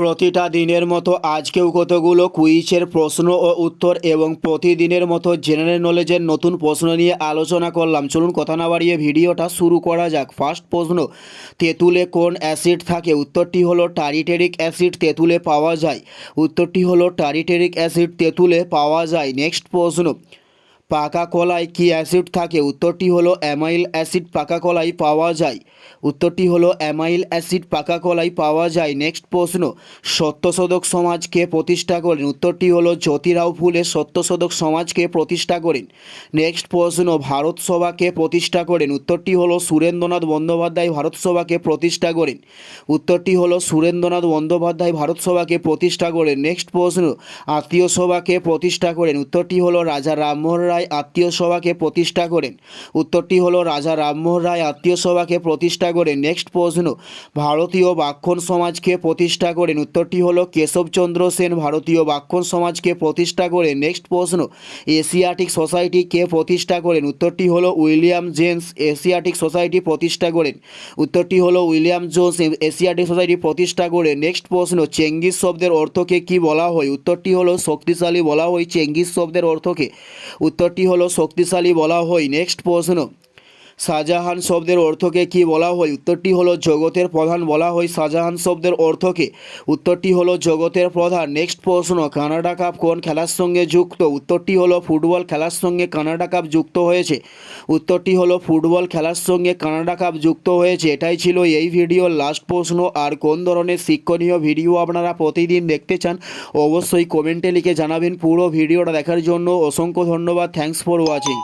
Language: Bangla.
প্রতিটা দিনের মতো আজকেও কতগুলো কুইজের প্রশ্ন ও উত্তর এবং প্রতিদিনের মতো জেনারেল নলেজের নতুন প্রশ্ন নিয়ে আলোচনা করলাম। চলুন কথা না বাড়িয়ে ভিডিওটা শুরু করা যাক। ফার্স্ট প্রশ্ন, তেঁতুলে কোন অ্যাসিড থাকে? উত্তরটি হলো টারিটেরিক অ্যাসিড তেঁতুলে পাওয়া যায়। উত্তরটি হলো টারিটেরিক অ্যাসিড তেঁতুলে পাওয়া যায়। নেক্সট প্রশ্ন পাকা কলায় কি অ্যাসিড থাকে? উত্তরটি হলো অ্যামাইল অ্যাসিড পাকা কলায় পাওয়া যায়। উত্তরটি হলো অ্যামাইল অ্যাসিড পাকা কলায় পাওয়া যায়। নেক্সট প্রশ্ন, সত্যশোধক সমাজকে প্রতিষ্ঠা করেন? উত্তরটি হলো জ্যোতিরাও ফুলে সত্যশোধক সমাজকে প্রতিষ্ঠা করেন। নেক্সট প্রশ্ন, ভারত সভাকে প্রতিষ্ঠা করেন? উত্তরটি হলো সুরেন্দ্রনাথ বন্দ্যোপাধ্যায় ভারত সভাকে প্রতিষ্ঠা করেন। উত্তরটি হলো সুরেন্দ্রনাথ বন্দ্যোপাধ্যায় ভারত সভাকে প্রতিষ্ঠা করেন। নেক্সট প্রশ্ন, আত্মীয় সভাকে প্রতিষ্ঠা করেন? উত্তরটি হলো রাজা রামমোহন রায় আত্মীয় সভাকে প্রতিষ্ঠা করেন। উত্তরটি হলো, রাজা রামমোহন রায় আত্মীয় সভাকে প্রতিষ্ঠা করেন নেক্সট প্রশ্ন, ভারতীয় বাক্ষণ সমাজকে প্রতিষ্ঠা করেন। উত্তরটি হলো, কেশবচন্দ্র সেন ভারতীয় বাক্ষণ সমাজকে প্রতিষ্ঠা করেন নেক্সট প্রশ্ন, এশিয়াটিক সোসাইটি কে প্রতিষ্ঠা করেন। উত্তরটি হলো, উইলিয়াম জেমস এশিয়াটিক সোসাইটি প্রতিষ্ঠা করেন। উত্তরটি হলো, উইলিয়াম জোন্স এশিয়াটিক সোসাইটি প্রতিষ্ঠা করেন নেক্সট প্রশ্ন, চেঙ্গিস শব্দের অর্থকে কি বলা হয়? উত্তরটি হলো, শক্তিশালী বলা হয় চেঙ্গিস শব্দের অর্থকে। উত্তরটি হলো শক্তিশালী বলা হয়। নেক্সট প্রশ্ন। শাহজাহান শব্দের অর্থকে কি বলা হয়? উত্তরটি হলো জগতের প্রধান বলা হয় শাহজাহান শব্দের অর্থকে। উত্তরটি হলো জগতের প্রধান। নেক্সট প্রশ্ন, কানাডা কাপ কোন খেলার সঙ্গে যুক্ত? উত্তরটি হলো ফুটবল খেলার সঙ্গে কানাডা কাপ যুক্ত হয়েছে। উত্তরটি হলো ফুটবল খেলার সঙ্গে কানাডা কাপ যুক্ত হয়েছে। এটাই ছিল এই ভিডিওর লাস্ট প্রশ্ন। আর কোন ধরনের শিক্ষণীয় ভিডিও আপনারা প্রতিদিন দেখতে চান, অবশ্যই কমেন্টে লিখে জানাবেন পুরো ভিডিওটা দেখার জন্য। অসংখ্য ধন্যবাদ। Thanks for watching